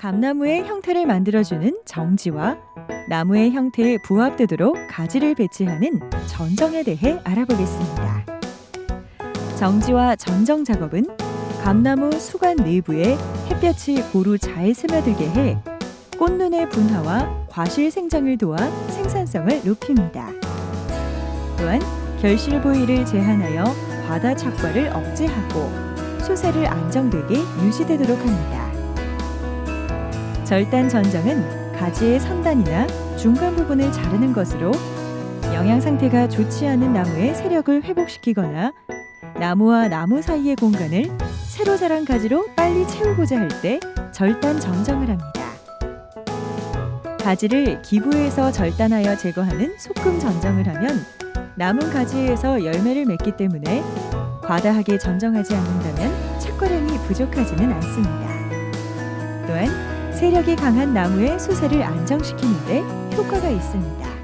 감나무의 형태를 만들어주는 정지와 나무의 형태에 부합되도록 가지를 배치하는 전정에 대해 알아보겠습니다. 정지와 전정 작업은 감나무 수관 내부에 햇볕이 고루 잘 스며들게 해 꽃눈의 분화와 과실 생장을 도와 생산성을 높입니다. 또한 결실 부위를 제한하여 과다 착과를 억제하고 수세를 안정되게 유지되도록 합니다. 절단 전정은 가지의 선단이나 중간 부분을 자르는 것으로 영양 상태가 좋지 않은 나무의 세력을 회복시키거나 나무와 나무 사이의 공간을 새로 자란 가지로 빨리 채우고자 할 때 절단 전정을 합니다. 가지를 기부에서 절단하여 제거하는 소금 전정을 하면 남은 가지에서 열매를 맺기 때문에 과다하게 전정하지 않는다면 착과량이 부족하지는 않습니다. 또한 세력이 강한 나무의 수세를 안정시키는데 효과가 있습니다.